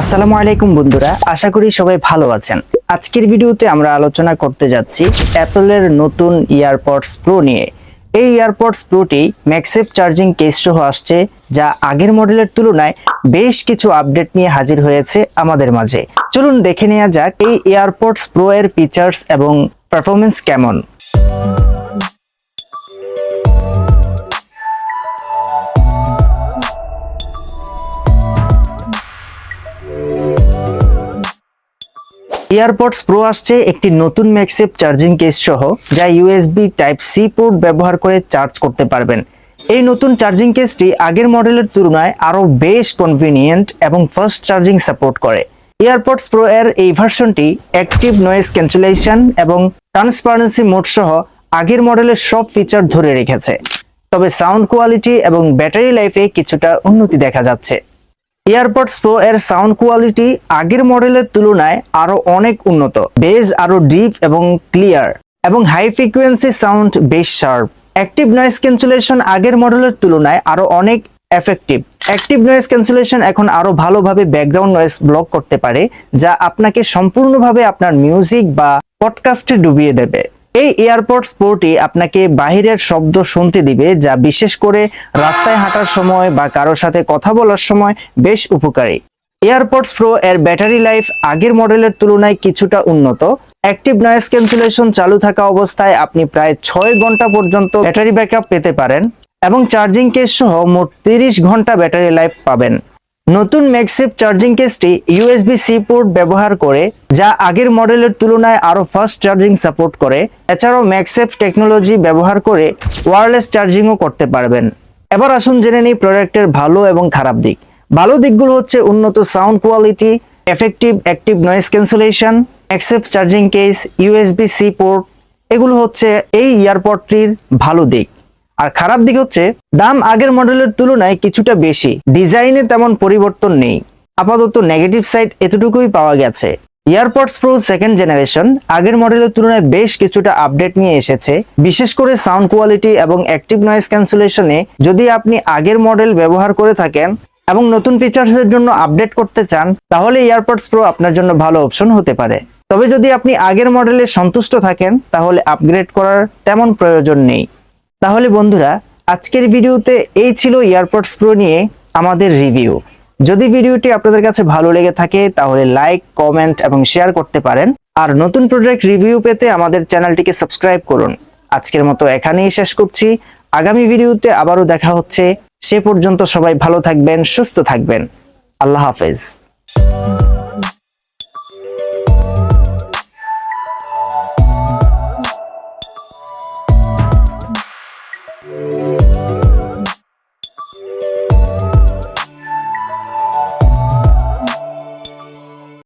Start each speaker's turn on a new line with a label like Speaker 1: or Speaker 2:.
Speaker 1: আসসালামু আলাইকুম বন্ধুরা, আশা করি সবাই ভালো আছেন। আজকের ভিডিওতে আমরা আলোচনা করতে যাচ্ছি অ্যাপলের নতুন ইয়ারপডস প্রো নিয়ে। এই ইয়ারপডস প্রোটি ম্যাক্সেপ চার্জিং কেস সহ আসছে, যা আগের মডেলের তুলনায় বেশ কিছু আপডেট নিয়ে হাজির হয়েছে আমাদের মাঝে। চলুন দেখে নেওয়া যাক এই এয়ারপডস প্রো এর ফিচার্স এবং পারফরমেন্স কেমন। এয়ারপডস প্রো আসছে একটি নতুন ম্যাক্সেপ চার্জিং কেস সহ, যা ইউএসবি টাইপ সি পোর্ট ব্যবহার করে চার্জ করতে পারবেন। এই নতুন চার্জিং কেসটি আগের মডেলের তুলনায় আরও বেশ কনভিনিয়েন্ট এবং ফাস্ট চার্জিং সাপোর্ট করে। এয়ারপডস প্রো এর এই ভার্সনটি অ্যাক্টিভ নয়েজ ক্যান্সেলেশন এবং ট্রান্সপারেন্সি মোড সহ আগের মডেলের সব ফিচার ধরে রেখেছে। তবে সাউন্ড কোয়ালিটি এবং ব্যাটারি লাইফে কিছুটা উন্নতি দেখা যাচ্ছে। এয়ারপডস প্রো এর সাউন্ড কোয়ালিটি আগের মডেলের তুলনায় আরও অনেক উন্নত। বেজ আরও ডিপ এবং ক্লিয়ার এবং হাই ফ্রিকোয়েন্সি সাউন্ড বেশ শার্প অ্যাক্টিভ নয়েস ক্যান্সেলেশন আগের মডেলের তুলনায় আরও অনেক এফেক্টিভ অ্যাক্টিভ নয়েস ক্যান্সেলেশন এখন আরও ভালোভাবে ব্যাকগ্রাউন্ড নয়েস ব্লক করতে পারে, যা আপনাকে সম্পূর্ণভাবে আপনার মিউজিক বা পডকাস্টে ডুবিয়ে দেবে। এই এয়ারপডস প্রোটি আপনাকে বাহিরের শব্দ শুনতে দিবে, যা বিশেষ করে রাস্তায় হাঁটার সময় বা কারোর সাথে কথা বলার সময় বেশ উপকারী। এয়ারপডস প্রো এর ব্যাটারি লাইফ আগের মডেলের তুলনায় কিছুটা উন্নত। অ্যাক্টিভ নয়েজ ক্যান্সেলেশন চালু থাকা অবস্থায় আপনি প্রায় ছয় ঘণ্টা পর্যন্ত ব্যাটারি ব্যাকআপ পেতে পারেন এবং চার্জিং কেস সহ মোট তিরিশ ঘণ্টা ব্যাটারি লাইফ পাবেন। নতুন ম্যাক্সিভ চার্জিং কেসটি ইউএসবি সি পোর্ট ব্যবহার করে, যা আগের মডেলের তুলনায় আরও ফাস্ট চার্জিং সাপোর্ট করে। এছাড়াও ম্যাক্সেফ টেকনোলজি ব্যবহার করে ওয়্যারলেস চার্জিংও করতে পারবেন। এবার আসুন জেনে নিই প্রোডাক্টের ভালো এবং খারাপ দিক। ভালো দিকগুলো হচ্ছে উন্নত sound quality, effective active noise cancellation MagSafe charging case, USB C port. এগুলো হচ্ছে এই ইয়ারপডটির ভালো দিক। আর খারাপ দিক হচ্ছে, দাম আগের মডেলের তুলনায় কিছুটা বেশি। ডিজাইনে তেমন পরিবর্তন নেই। আপাতত নেগেটিভ সাইড এতটুকুই পাওয়া গেছে। এয়ারপডস প্রো সেকেন্ড জেনারেশন আগের মডেলের তুলনায় বেশ কিছুটা আপডেট নিয়ে এসেছে। বিশেষ করে সাউন্ড কোয়ালিটি এবং অ্যাক্টিভ নয়েজ ক্যান্সেলেশনে যদি আপনি আগের মডেল ব্যবহার করে থাকেন এবং নতুন ফিচার্সের জন্য আপডেট করতে চান, তাহলে এয়ারপডস প্রো আপনার জন্য ভালো অপশন হতে পারে। তবে যদি আপনি আগের মডেলে সন্তুষ্ট থাকেন, তাহলে আপগ্রেড করার তেমন প্রয়োজন নেই। তাহলে বন্ধুরা, আজকের ভিডিওতে এই ছিল এয়ারপডস প্রো নিয়ে আমাদের রিভিউ। যদি ভিডিওটি আপনাদের কাছে ভালো লেগে থাকে, তাহলে লাইক, কমেন্ট এবং শেয়ার করতে পারেন। আর নতুন প্রোডাক্ট রিভিউ পেতে আমাদের চ্যানেলটিকে সাবস্ক্রাইব করুন। আজকের মতো এখানেই শেষ করছি। আগামী ভিডিওতে আবারও দেখা হচ্ছে। সে পর্যন্ত সবাই ভালো থাকবেন, সুস্থ থাকবেন। আল্লাহ হাফেজ।